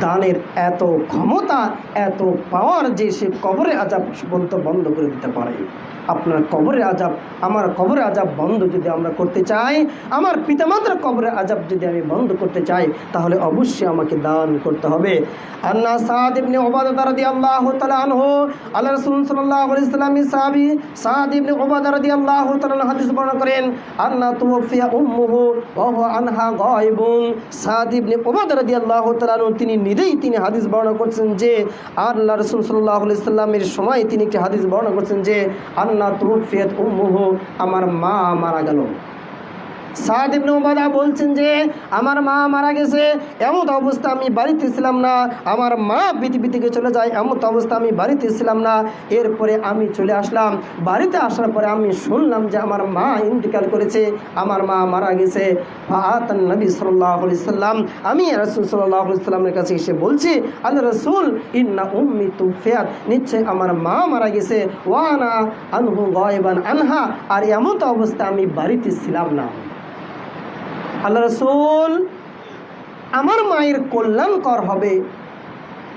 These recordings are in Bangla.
দানের এত ক্ষমতা এত পাওয়ার যে সে কবরে আজাব বলতে বন্ধ করে দিতে পারে। আপনার কবরে আজাব, আমার কবরে আজাব বন্ধ যদি আমরা করতে চাই, আমার পিতামাতার কবরে আজাব যদি আমি বন্ধ করতে চাই, তাহলে অবশ্যই আমাকে দান করতে হবে। আন্না সাদ ইবনে ওবাদা রাদিয়াল্লাহু তাআলা আনহু, আল্লাহ রাসূল সাল্লাল্লাহু আলাইহি সাল্লামের সাহাবী সাদ ইবনে ওবাদা রাদিয়াল্লাহু তাআলা হাদিস বর্ণনা করেন, আন্না তুওফিয়া উম্মুহু ওয়া হুয়া আনহা গায়বুন। সাদ ইবনে ওবাদা রাদিয়াল্লাহু তাআলা তিনি নিজেই তিনি হাদিস বর্ণনা করছেন যে, আল্লাহ রাসূল সাল্লাল্লাহু আলাইহি সাল্লামের সময় তিনি একটি হাদিস বর্ণনা করছেন যে আন্না তুওফিয়াত উম্মুহু আমার মা মারা গেল। সাদ ইবনে উবাদা বলছেন যে, আমার মা মারা গেছে এমন অবস্থা আমি বাড়িতে ছিলাম না, আমার মা পৃথিবী থেকে চলে যায় এমন অবস্থা আমি বাড়িতে ছিলাম না। এরপরে আমি চলে আসলাম। বাড়িতে আসার পরে আমি শুনলাম যে, আমার মা ইন্তিকাল করেছে, আমার মা মারা গেছে। নবী সাল্লাহ সাল্লাম, আমি রসুল সাল্লাহ সাল্লামের কাছে এসে বলছি, আল্লাহ রসুল, ইন্না উম্মি তুফিয়াত, নিশ্চয় আমার মা মারা গেছে। ওয়ানা আনহু গয়বান আনহা, আর এমন তো অবস্থা আমি বাড়িতে ছিলাম না। আল্লাহ রসুল, আমার মায়ের কল্যাণকর হবে।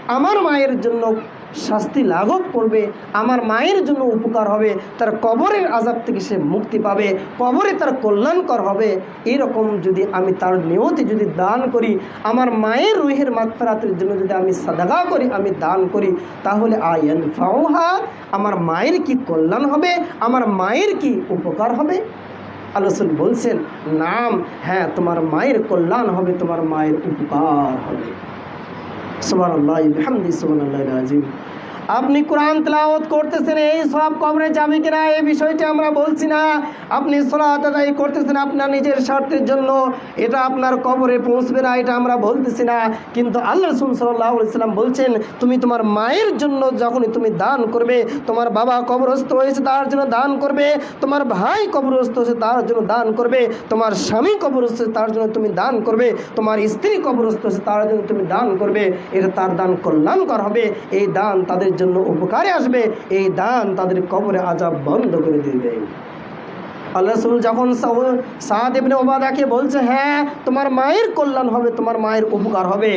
আমার মায়ের জন্য শাস্তি লাঘব করবে। আমার মায়ের জন্য উপকার হবে। তার কবরের আজাব থেকে সে মুক্তি পাবে। কবরে তার কল্যাণকর হবে। এরকম যদি আমি তার নিয়তে যদি দান করি, আমার মায়ের রুহের মাত্রাতের জন্য যদি আমি সাদাগা করি, আমি দান করি, তাহলে আয়ন ফাওহা আমার মায়ের কি কল্যাণ হবে? আমার মায়ের কি উপকার হবে? আলোচন বলছেন, নাম হ্যাঁ তোমার মায়ের কল্যাণ হবে, তোমার মায়ের উপকার হবে। সুমান আল্লাহ হামদি সুমান আল্লাহ রাজিম আপনি কোরআন তেলাওয়াত করতেছেন, এই সব কবরে যাবে কিনা, এই বিষয়টা আমরা বলছি না। আপনি সলাত আদায় করতেছেন আপনার নিজের স্বার্থের জন্য, এটা আপনার কবরে পৌঁছবে না, এটা আমরা বলতেছি না। কিন্তু আল্লাহ রসুল সাল্লাহ সাল্লাম বলছেন, তুমি তোমার মায়ের জন্য যখনই তুমি দান করবে, তোমার বাবা কবরস্থ হয়েছে তার জন্য দান করবে, তোমার ভাই কবরস্থ হয়েছে তার জন্য দান করবে, তোমার স্বামী কবরস্থ তার জন্য তুমি দান করবে, তোমার স্ত্রী কবরস্থ হয়েছে তার জন্য তুমি দান করবে। এটা তার দান কল্যাণকর হবে, এই দান তাদের জন্য উপকারে আসবে, এই দান তাদের কবরে আজাব বন্ধ করে দিবে। আল্লাহ রসুল যখন সাদ এমনি ওবাদাকে বলছে হ্যাঁ তোমার মায়ের কল্যাণ হবে, তোমার মায়ের উপকার হবে।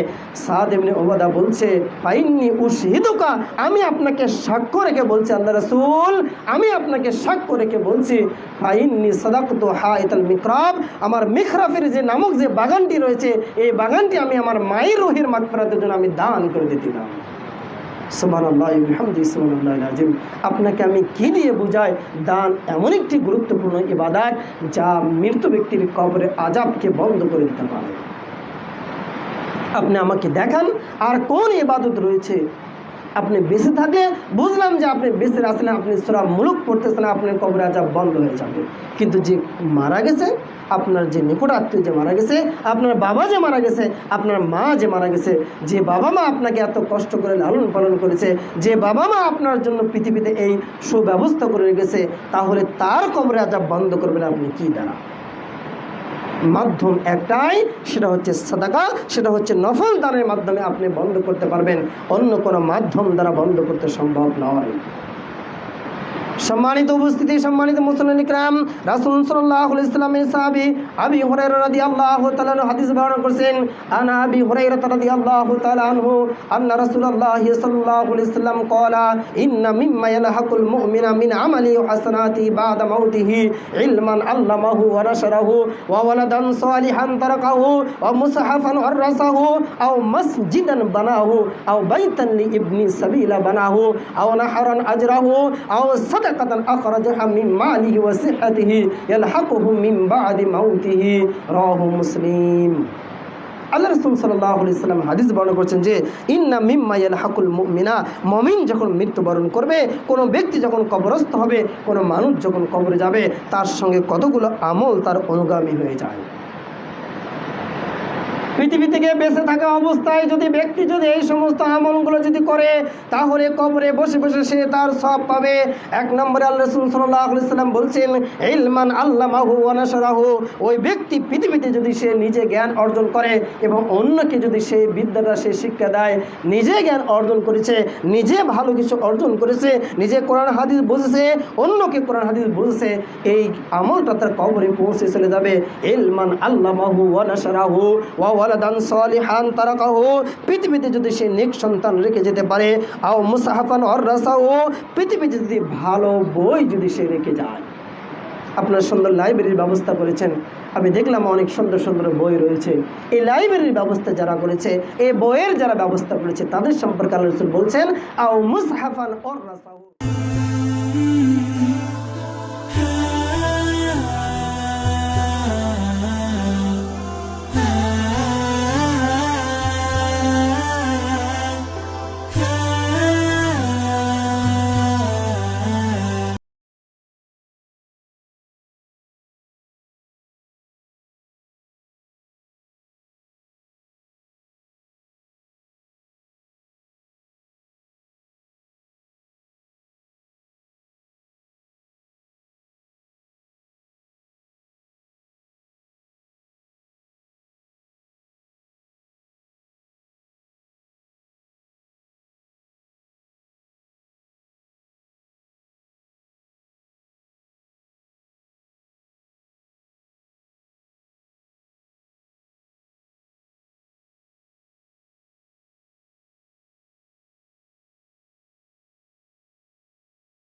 সাদ এমনি ওবাদা বলছে পাইননি উশহিদুকা, আমি আপনাকে সাক্ষ্য রেখে বলছি, আল্লাহ রসুল, আমি আপনাকে সাক্ষ্য রেখে বলছি, ফাইননি সদাকত হা ইতাল মিকরাব, আমার মিখরাফের যে নামক যে বাগানটি রয়েছে, এই বাগানটি আমি আমার মায়ের রোহের মাগফিরাতের জন্য আমি দান করে দিতেলাম আপনাকে আমি কি দিয়ে বুঝাই? দান এমন একটি গুরুত্বপূর্ণ ইবাদাত যা মৃত ব্যক্তির কবরে আজাবকে বন্ধ করে দিতে পারে। আপনি আমাকে দেখান আর কোন ইবাদত রয়েছে আপনি বেঁচে থাকে। বুঝলাম যে আপনি বেঁচে আসলে আপনি সোরা মুলুক পড়তেছেন, আপনার কবরে বন্ধ হয়ে যাবে। কিন্তু যে মারা গেছে, আপনার যে নিকট আত্মীয় যে মারা গেছে, আপনার বাবা যে মারা গেছে, আপনার মা যে মারা গেছে, যে বাবা মা আপনাকে এত কষ্ট করে লালন পালন করেছে, যে বাবা মা আপনার জন্য পৃথিবীতে এই সুব্যবস্থা করে রেখেছে, তাহলে তার কবরে আজাব বন্ধ করবেন আপনি কি দ্বারা? মাধ্যম একটাই, সেটা হচ্ছে সাদাকা, সেটা হচ্ছে নফল দানের মাধ্যমে আপনি বন্ধ করতে পারবেন। অন্য কোনো মাধ্যম দ্বারা বন্ধ করতে সম্ভব নয়। সম্মানিত উপস্থিতি, সম্মানিত মুসলিম ইকরাম রাসূল আলাইহি ইসলামের সাহাবী আবি হুরায়রা রাদিয়াল্লাহু তাআলা আনহু হাদিস বর্ণনা করেছেন, আনা আবি হুরায়রা রাদিয়াল্লাহু তাআলা আনহু, আন্না রাসূলুল্লাহ সাল্লাল্লাহু আলাইহি সাল্লাম ক্বালা, ইন্না মিম্মা ইয়ালহাকুল মুমিনা মিন আমালি হাসানাতি বাদা মাউতিহি ইলমান আল্লামাহু ওয়া নাশরাহু, ওয়া ওয়ালাদান সালিহান তারাকাহু, ওয়া মুসহাফান ওয়ারাসাহু আও মসজিদান বানাহু, আও বাইতান লি ইবনি সাবিলা বানাহু, আও নাহরান আজরাহু, আও মিন মিন হাদিস যে, ইন্না মমিন যখন মৃত্যুবরণ করবে, কোনো ব্যক্তি যখন কবরস্থ হবে, কোনো মানুষ যখন কবরে যাবে, তার সঙ্গে কতগুলো আমল তার অনুগামী হয়ে যায়। পৃথিবী থেকে বেঁচে থাকা অবস্থায় যদি ব্যক্তি যদি এই সমস্ত আমলগুলো যদি করে, তাহলে কবরে বসে বসে সে তার সব পাবে। এক নম্বরে আল্লাহ রসুল সাল্লাম বলছেন, ইলমান আল্লাহ মাহু অনাসরাহু ওই ব্যক্তি পৃথিবীতে যদি সে নিজে জ্ঞান অর্জন করে এবং অন্যকে যদি সেই বিদ্যাটা সে শিক্ষা দেয়, নিজে জ্ঞান অর্জন করেছে, নিজে ভালো কিছু অর্জন করেছে, নিজে কোরআন হাদিস বুঝেছে, অন্যকে কোরআন হাদিস বুঝেছে, এই আমলটা তার কবরে পৌঁছে চলে যাবে। ইলমান আল্লাহ মাহু ওয়ানাসারাহু ওয়া ওয়ালাদান তারাকাহু, পৃথিবীতে যদি সে নেক সন্তান রেখে যেতে পারে, আও মুসাহাফান অর রাসাহু পৃথিবীতে যদি ভালো বই যদি সে রেখে যায়। আপনার সুন্দর লাইব্রেরির ব্যবস্থা করেছেন। আমি দেখলাম অনেক সুন্দর সুন্দর বই রয়েছে। এই লাইব্রেরির ব্যবস্থা যারা করেছে, এই বইয়ের যারা ব্যবস্থা করেছে, তাদের সম্পর্কে রসুল বলছেন, আও মুসহাফান অর রাসাহু